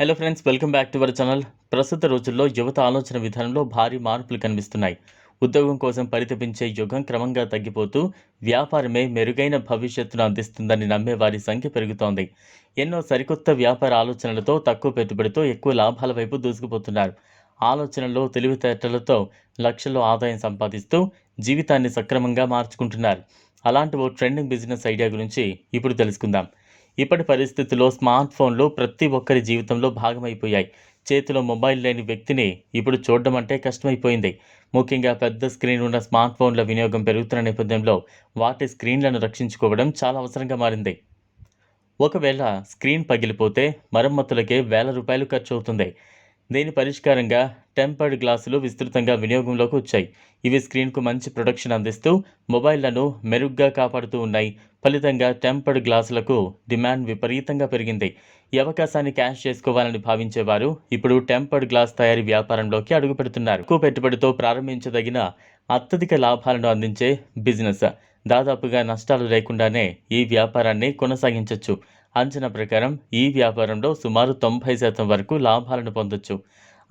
Hello friends welcome back to our channel ప్రస్తుత రోజుల్లో యువత ఆలోచన విధానంలో భారీ మార్పులు కనిపిస్తున్నాయి. ఉద్యోగం కోసం పరితపించే యుగం క్రమంగా తగ్గిపోతూ వ్యాపారమే మెరుగైన భవిష్యత్తును అందిస్తుందని నమ్మే వారి సంఖ్య పెరుగుతోంది. ఎన్నో సరికొత్త వ్యాపార ఆలోచనలతో తక్కువ పెట్టుబడితో ఎక్కువ లాభాల వైపు దూసుకుపోతున్నారు. ఆలోచనలో తెలివితేటలతో లక్షల్లో ఆదాయం సంపాదిస్తూ జీవితాన్ని సక్రమంగా మార్చుకుంటున్నారు. అలాంటి ఓ ట్రెండింగ్ బిజినెస్ ఐడియా గురించి ఇప్పుడు తెలుసుకుందాం. ఇప్పటి పరిస్థితుల్లో స్మార్ట్ ఫోన్లు ప్రతి ఒక్కరి జీవితంలో భాగమైపోయాయి. చేతిలో మొబైల్ లేని వ్యక్తిని ఇప్పుడు చూడడం అంటే కష్టమైపోయింది. ముఖ్యంగా పెద్ద స్క్రీన్ ఉన్న స్మార్ట్ ఫోన్ల వినియోగం పెరుగుతున్న నేపథ్యంలో వాటి స్క్రీన్లను రక్షించుకోవడం చాలా అవసరంగా మారింది. ఒకవేళ స్క్రీన్ పగిలిపోతే మరమ్మతులకే వేల రూపాయలు ఖర్చు అవుతుంది దీని పరిష్కారంగా టెంపర్డ్ గ్లాసులు విస్తృతంగా వినియోగంలోకి వచ్చాయి. ఇవి స్క్రీన్కు మంచి ప్రొడక్షన్ అందిస్తూ మొబైళ్ళను మెరుగ్గా కాపాడుతూ ఉన్నాయి. ఫలితంగా టెంపర్డ్ గ్లాసులకు డిమాండ్ విపరీతంగా పెరిగింది. ఈ అవకాశాన్ని క్యాష్ చేసుకోవాలని భావించేవారు ఇప్పుడు టెంపర్డ్ గ్లాస్ తయారీ వ్యాపారంలోకి అడుగుపెడుతున్నారు. తక్కువ పెట్టుబడితో ప్రారంభించదగిన అత్యధిక లాభాలను అందించే బిజినెస్. దాదాపుగా నష్టాలు లేకుండానే ఈ వ్యాపారాన్ని కొనసాగించవచ్చు అంచనా ప్రకారం ఈ వ్యాపారంలో సుమారు తొంభై శాతం వరకు లాభాలను పొందొచ్చు.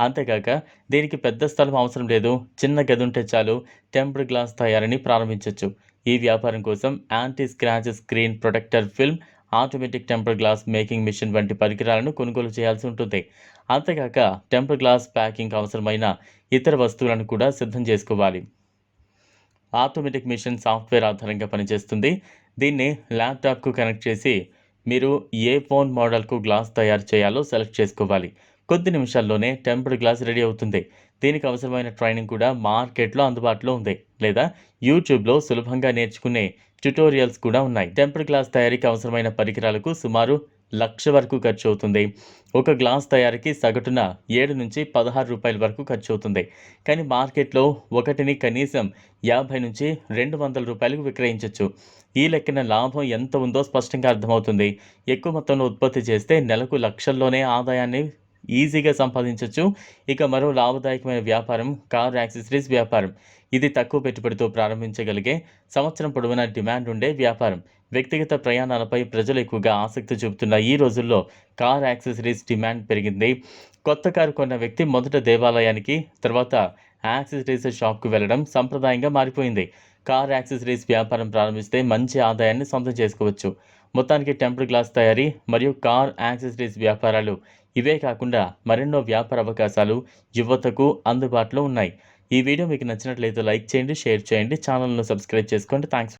అంతేకాక దీనికి పెద్ద స్థలం అవసరం లేదు. చిన్న గది ఉంటే చాలు టెంపర్డ్ గ్లాస్ తయారీని ప్రారంభించవచ్చు ఈ వ్యాపారం కోసం anti scratch screen protector film automatic temper glass making machine వంటి పరికరాలను కొనుగోలు చేయాల్సి ఉంటుంది. అంతేకాక టెంపర్ గ్లాస్ ప్యాకింగ్ అవసరమైన ఇతర వస్తువులను కూడా సిద్ధం చేసుకోవాలి. ఆటోమేటిక్ మిషన్ సాఫ్ట్వేర్ ఆధారంగా పనిచేస్తుంది. దీన్ని ల్యాప్టాప్కు కనెక్ట్ చేసి మీరు ఏ ఫోన్ మోడల్కు గ్లాస్ తయారు చేయాలో సెలెక్ట్ చేసుకోవాలి. కొద్ది నిమిషాల్లోనే టెంపర్డ్ గ్లాస్ రెడీ అవుతుంది. దీనికి అవసరమైన ట్రైనింగ్ కూడా మార్కెట్లో అందుబాటులో ఉంది. లేదా యూట్యూబ్లో సులభంగా నేర్చుకునే ట్యుటోరియల్స్ కూడా ఉన్నాయి. టెంపర్ గ్లాస్ తయారీకి అవసరమైన పరికరాలకు సుమారు లక్ష వరకు ఖర్చు అవుతుంది ఒక గ్లాస్ తయారీకి సగటున ఏడు నుంచి పదహారు రూపాయల వరకు ఖర్చు అవుతుంది కానీ మార్కెట్లో ఒకటిని కనీసం యాభై నుంచి రెండు వందల రూపాయలకు విక్రయించవచ్చు ఈ లెక్కన లాభం ఎంత ఉందో స్పష్టంగా అర్థమవుతుంది. ఎక్కువ మొత్తంలో ఉత్పత్తి చేస్తే నెలకు లక్షల్లోనే ఆదాయాన్ని ఈజీగా సంపాదించవచ్చు ఇక మరో లాభదాయకమైన వ్యాపారం కార్ యాక్సెసరీస్ వ్యాపారం. ఇది తక్కువ పెట్టుబడితో ప్రారంభించగలిగే సంవత్సరం పొడవునా డిమాండ్ ఉండే వ్యాపారం. వ్యక్తిగత ప్రయాణాలపై ప్రజలు ఎక్కువగా ఆసక్తి చూపుతున్న ఈ రోజుల్లో కార్ యాక్సెసరీస్ డిమాండ్ పెరిగింది. కొత్త కారు కొన్న వ్యక్తి మొదట దేవాలయానికి తర్వాత యాక్సెసరీస్ షాప్కు వెళ్ళడం సంప్రదాయంగా మారిపోయింది. కార్ యాక్సెసరీస్ వ్యాపారం ప్రారంభిస్తే మంచి ఆదాయాన్ని సొంతం చేసుకోవచ్చు. మొత్తానికి టెంపర్ గ్లాస్ తయారీ మరియు కార్ యాక్సెసరీస్ వ్యాపారాలు ఇవే కాకుండా మరెన్నో వ్యాపార అవకాశాలు యువతకు అందుబాటులో ఉన్నాయి. ఈ వీడియో మీకు నచ్చినట్లయితే లైక్ చేయండి షేర్ చేయండి ఛానల్ను సబ్స్క్రైబ్ చేసుకోండి. థ్యాంక్స్